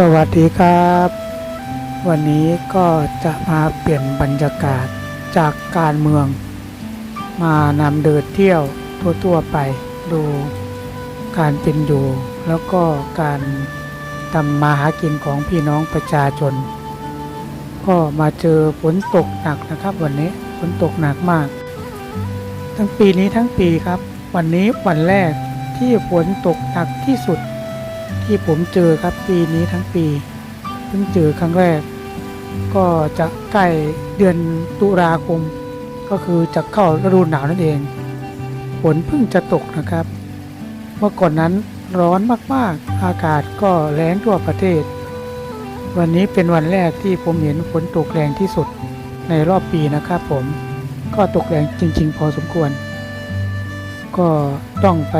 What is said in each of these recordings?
สวัสดีครับ วันนี้ก็จะมาเปลี่ยนบรรยากาศจากการเมือง มานำเดินเที่ยวทั่วๆไปดูการเป็นอยู่ แล้วก็การทำมาหากินของพี่น้องประชาชน ก็มาเจอฝนตกหนักนะครับวันนี้ฝนตกหนักมาก ทั้งปีนี้ทั้งปีครับ วันนี้วันแรกที่ฝนตกหนักที่สุด ที่ผมเจอครับปีนี้ทั้งปีเพิ่งเจอครั้งแรก ก็จะใกล้เดือนตุลาคม ก็คือจะเข้าฤดูหนาวนั่นเองฝนเพิ่งจะตกนะครับ เมื่อก่อนนั้นร้อนมากๆ อากาศก็แรงทั่วประเทศ วันนี้เป็นวันแรกที่ผมเห็นฝนตกแรงที่สุดในรอบปีนะครับผมก็ตกแรงจริง ๆ พอสมควร ก็ต้องไป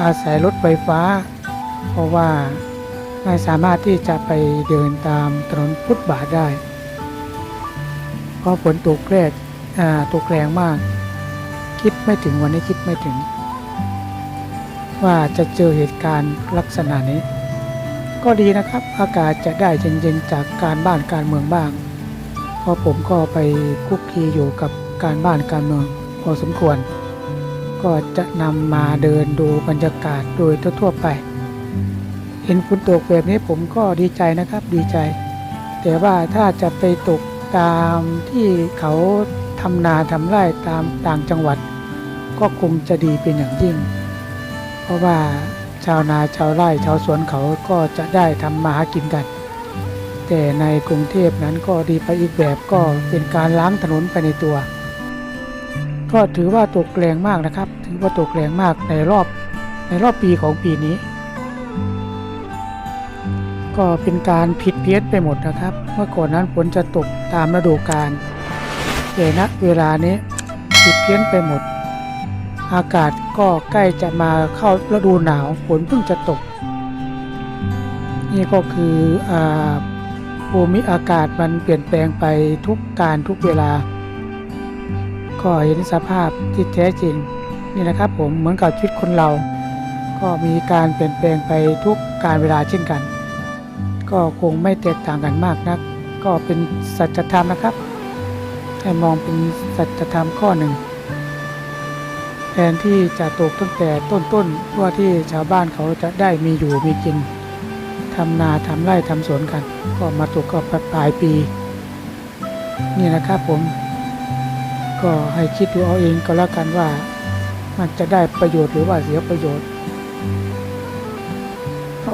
อาศัยรถไฟฟ้า เพราะว่าไม่สามารถที่จะไปเดินตามถนนฟุตบาทได้ เพราะฝนตกแรกตกแรงมาก คิดไม่ถึงวันนี้คิดไม่ถึง ว่าจะเจอเหตุการณ์ลักษณะนี้ ก็ดีนะครับอากาศจะได้เย็นๆจากการบ้านการเมืองบ้าง เพราะผมก็ไปคุกคีอยู่กับการบ้านการเมืองพอสมควร ก็จะนำมาเดินดูบรรยากาศโดยทั่วๆไป เห็นฝนตกแบบนี้ผมก็ดีใจนะครับดีใจ แต่ว่าถ้าจะไปตกตามที่เขาทำนาทำไร่ตามต่างจังหวัด ก็คงจะดีเป็นอย่างยิ่ง เพราะว่าชาวนาชาวไร่ชาวสวนเขาก็จะได้ทำมาหากินกัน แต่ในกรุงเทพนั้นก็ดีไปอีกแบบก็เป็นการล้างถนนไปในตัวก็ถือว่าตกแรงมากนะครับ ถือว่าตกแรงมากในรอบในรอบปีของปีนี้ ก็เป็นการผิดเพี้ยนไปหมดนะครับ เมื่อก่อนนั้นฝนจะตกตามฤดูกาลแต่ณเวลานี้ผิดเพี้ยนไปหมด อากาศก็ใกล้จะมาเข้าฤดูหนาวฝนเพิ่งจะตก นี่ก็คืออภูมิอากาศมันเปลี่ยนแปลงไปทุกการทุกเวลา ก็เห็นสภาพที่แท้จริง นี่นะครับผมเหมือนกับชีวิตคนเรา ก็มีการเปลี่ยนแปลงไปทุกการเวลาเช่นกัน ก็คงไม่แตกต่างกันมากนัก ก็เป็นสัจธรรมนะครับ ให้มองเป็นสัจธรรมข้อหนึ่งแทนที่จะตกตั้งแต่ต้นๆเพื่อที่ชาวบ้านเขาจะได้มีอยู่มีกินทำนาทำไร่ทำสวนกัน ก็มาตกก็ปลายปี นี่นะครับผม ก็ให้คิดดูเอาเองก็แล้วกันว่ามันจะได้ประโยชน์หรือว่าเสียประโยชน์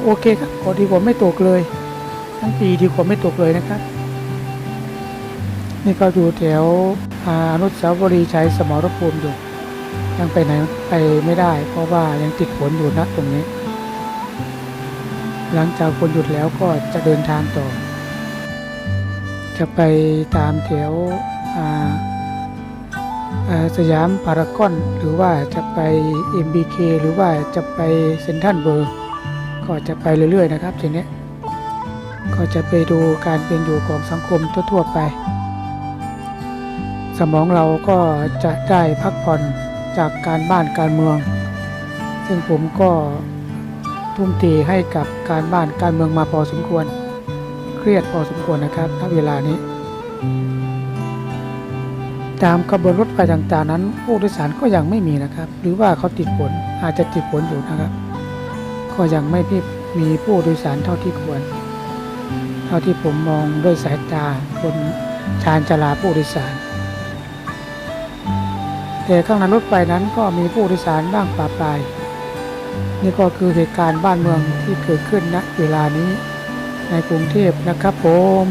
โอเคครับขอดีกว่าไม่ตกเลย ทั้งปีดีกว่าไม่ตกเลยนะครับ นี่ก็อยู่แถวอานุสาวรีย์ชัยสมรภูมิอยู่ ยังไปไหนไปไม่ได้ เพราะว่ายังติดฝนอยู่นะตรงนี้ หลังจากฝนหยุดแล้วก็จะเดินทางต่อ จะไปตามแถวสยามพารากอนหรือว่าจะไป MBK หรือว่าจะไปเซนทรัลเวิร์ก็จะไปเรื่อยๆนะครับทีนี้ ก็จะไปดูการเป็นอยู่ของสังคมทั่วๆไป สมองเราก็จะได้พักผ่อนจากการบ้านการเมือง ซึ่งผมก็ทุ่มเทให้กับการบ้านการเมืองมาพอสมควร เครียดพอสมควรนะครับณเวลานี้ ตามขบวนรถไฟต่างๆนั้น ผู้โดยสารก็ยังไม่มีนะครับ หรือว่าเขาติดฝนอาจจะติดฝนอยู่นะครับ ก็ยังไม่มีผู้โดยสารเท่าที่ควร เท่าที่ผมมองด้วยสายตาบนชานจลาผู้โดยสาร แต่ข้างในรถไฟนั้นก็มีผู้โดยสารบ้างปาปลาย นี่ก็คือเหตุการณ์บ้านเมืองที่เกิดขึ้นณเวลานี้ในกรุงเทพนะครับผม